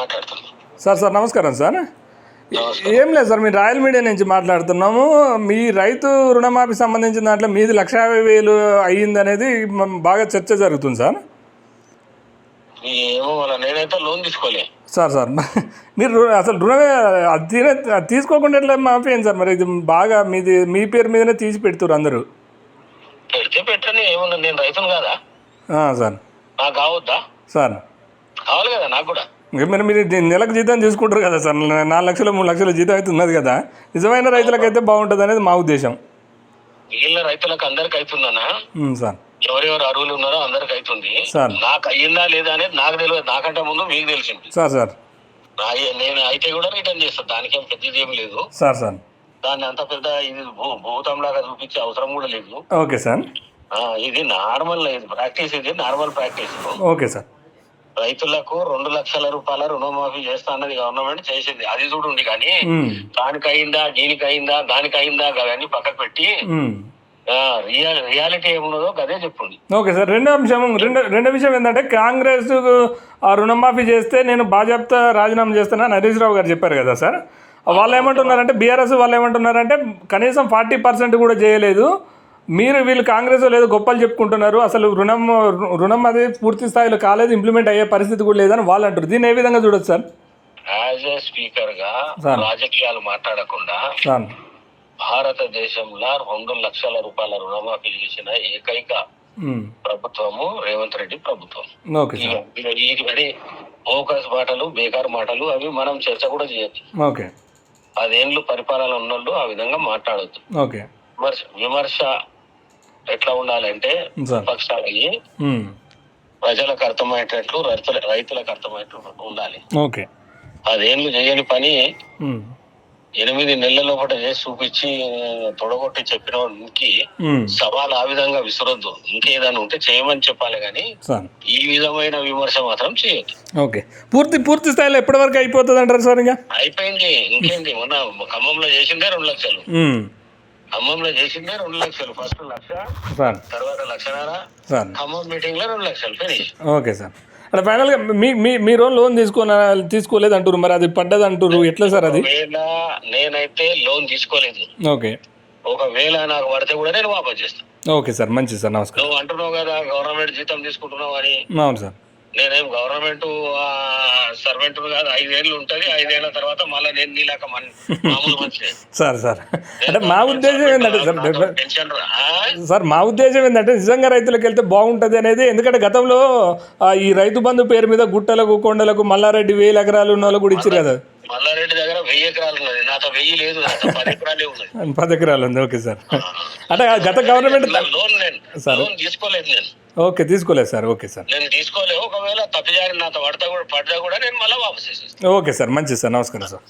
మాట్లాడుతున్నా. Sir sir నమస్కారం sir. ఏం లేదు సార్ మీ రాయల్ మీడియా నుంచి మాట్లాడుతున్నాము. మీ రైతు రుణమాఫీ సంబంధించిన దాంట్లో మీది లక్ష యాభై వేలు అయ్యింది అనేది బాగా చర్చ జరుగుతుంది సార్. నేనైతే లోన్ తీసుకోలే. సార్ సార్ మీరు అసలు రుణమే తీసుకోకుండా ఎట్లా మాఫీ అయింది సార్? మరి ఇది బాగా మీది మీ పేరు మీదనే తీసి పెడుతున్నారు అందరూ. పెడితే పెట్టని ఏమన్నా నేను రైతును కాదా? ఆ, సార్. నాకు కావద్దా? సార్. కావాలి కదా నాకు కూడా. మరి మీరు నెలకు జీతం తీసుకుంటారు కదా సార్. నాలుగు లక్షలు మూడు లక్షల జీతం అయితే ఉన్నది కదా. నిజమైన రైతులకైతే బాగుంటుంది అనేది మా ఉద్దేశం. మిగిలిన రైతులకు అందరికి అవుతుందన్నా సార్. ఎవరెవరు అరువులు ఉన్నారో అందరికి అవుతుంది సార్. నాకు అయ్యిందా లేదా అనేది నాకు తెలియదు. నాకంటే ముందు మీకు తెలిసింది. Sir sir. నేను అయితే కూడా రిటర్న్ చేస్తాను దానికేం పెద్దది ఏం లేదు. Sir sir. దాన్ని అంత పెద్ద ఇది భూ- భూతంలాగా చూపించే అవసరం కూడా లేదు. Okay sir. ఇది నార్మల్ ప్రాక్టీస్ ఇది నార్మల్ ప్రాక్టీస్. Okay sir. రైతులకు రెండు లక్షల రూపాయల రుణమాఫీ చేస్తా అన్నది గవర్నమెంట్ చేసింది. అది చూడండి కానీ దానికి అయిందా దీనికి అయిందా దానికి అయిందా అవన్నీ పక్కకు పెట్టి రియాలిటీ ఏమున్నదో అదే చెప్పండి ఓకే సార్ రెండో అంశం రెండో రెండో విషయం ఏంటంటే కాంగ్రెస్ రుణమాఫీ చేస్తే నేను బాజాప్తా రాజీనామా చేస్తానని హరీష్ రావు గారు చెప్పారు కదా సార్. వాళ్ళు ఏమంటున్నారంటే బీఆర్ఎస్ వాళ్ళు ఏమంటున్నారంటే కనీసం ఫార్టీ పర్సెంట్ కూడా చేయలేదు. మీరు వీళ్ళు కాంగ్రెస్ లేదు గొప్పలు చెప్పుకుంటున్నారు అసలు రుణం రుణం అది పూర్తి స్థాయిలో కాలేదు ఇంప్లిమెంట్ అయ్యే పరిస్థితి కూడా లేదని వాళ్ళు అంటారు. దీన్ని ఏ విధంగా చూడొచ్చు సార్? యాజ్ ఏ స్పీకర్గా. రాజకీయాలు మాట్లాడకుండా భారతదేశంలో రెండు లక్షల రూపాయల రుణమాఫీ చేసిన ఏకైక ప్రభుత్వము రేవంత్ రెడ్డి ప్రభుత్వం. Okay sir. ఇక ఈ మరి ఫోకస్ మాటలు బేకార్ మాటలు అవి మనం చర్చ కూడా చేయొచ్చు. ఓకే. పదేళ్ళు పరిపాలన ఉన్నోళ్ళు ఆ విధంగా మాట్లాడొద్దు. విమర్శ ఎట్లా ఉండాలంటే ఉమ్, ప్రజలకు అర్థమయ్యేటట్లు రైతుల రైతులకు అర్థమయ్యేటట్లు ఉండాలి. ఓకే. పదేళ్ళు చేయని పని ఎనిమిది నెలల లోపల చేసి చూపించి తొడగొట్టి చెప్పిన వాడికి ఉమ్, సవాల్ ఆ విధంగా విసరొద్దు. ఇంకేదైనా ఉంటే చేయమని చెప్పాలి కానీ ఈ విధమైన విమర్శ మాత్రం చేయొద్దు. ఓకే. పూర్తి పూర్తి స్థాయిలో ఎప్పటి వరకు అయిపోతుంది అంటారు సార్ ఇంకా? అయిపోయింది. ఇంకేంది? మొన్న ఖమ్మంలో చేసిందే రెండు లక్షలు. ఖమ్మంలో చేసిందే రెండు లక్షలు. First lakh sir. తర్వాత లక్షన్నర. సార్. ఖమ్మం మీటింగ్లో రెండు లక్షలు ఫినిష్. Okay sir. అంటే ఫైనల్గా మీ మీ మీరు లోన్ తీసుకున్న తీసుకోలేదు అంటారు మరి అది పడ్డది అంటారు ఎట్లా సార్ అది? నేనైతే లోన్ తీసుకోలేదు. ఓకే. ఒకవేళ నాకు పడితే కూడా నేను వాపస్ చేస్తాను ఓకే సార్. మంచిది సార్. నమస్కారం. నువ్వు అంటున్నావు కదా గవర్నమెంట్ జీతం తీసుకుంటున్నావు అని. అవును సార్. నేనేం గవర్నమెంట్ సర్వెంట్ కాదు ఐదేళ్ళు ఉంటది ఐదేళ్ళ తర్వాత మళ్ళీ నేను నీలాక మామూలు మనిషి సార్ సార్. అంటే మా ఉద్దేశం ఏంటంటే సార్ పెన్షన్ సార్ మా ఉద్దేశం ఏంటంటే నిజంగా రైతులకు వెళ్తే బాగుంటుంది అనేది ఎందుకంటే గతంలో ఈ రైతు బంధు పేరు మీద గుట్టలకు కొండలకు మల్లారెడ్డి వేల ఎకరాలు ఉన్న వాళ్ళు కూడా ఇచ్చారు కదా. మల్లారెడ్డి దగ్గర వెయ్యి ఎకరాలు ఉన్నది నాతో వెయ్యి లేదు పది ఎకరాలే ఉన్నది. పది ఎకరాలు ఉంది ఓకే సార్. అంటే గత గవర్నమెంట్ లోన్ నేను. లోన్ తీసుకోలేదు నేను. ఓకే తీసుకోలేదు సార్. Okay sir. నేను తీసుకోలేదు. ఒకవేళ తప్పిదారి నాతో పడతా కూడా పడ్డా కూడా నేను మళ్ళీ వాపస్ ఓకే సార్ మంచిది సార్. నమస్కారం సార్.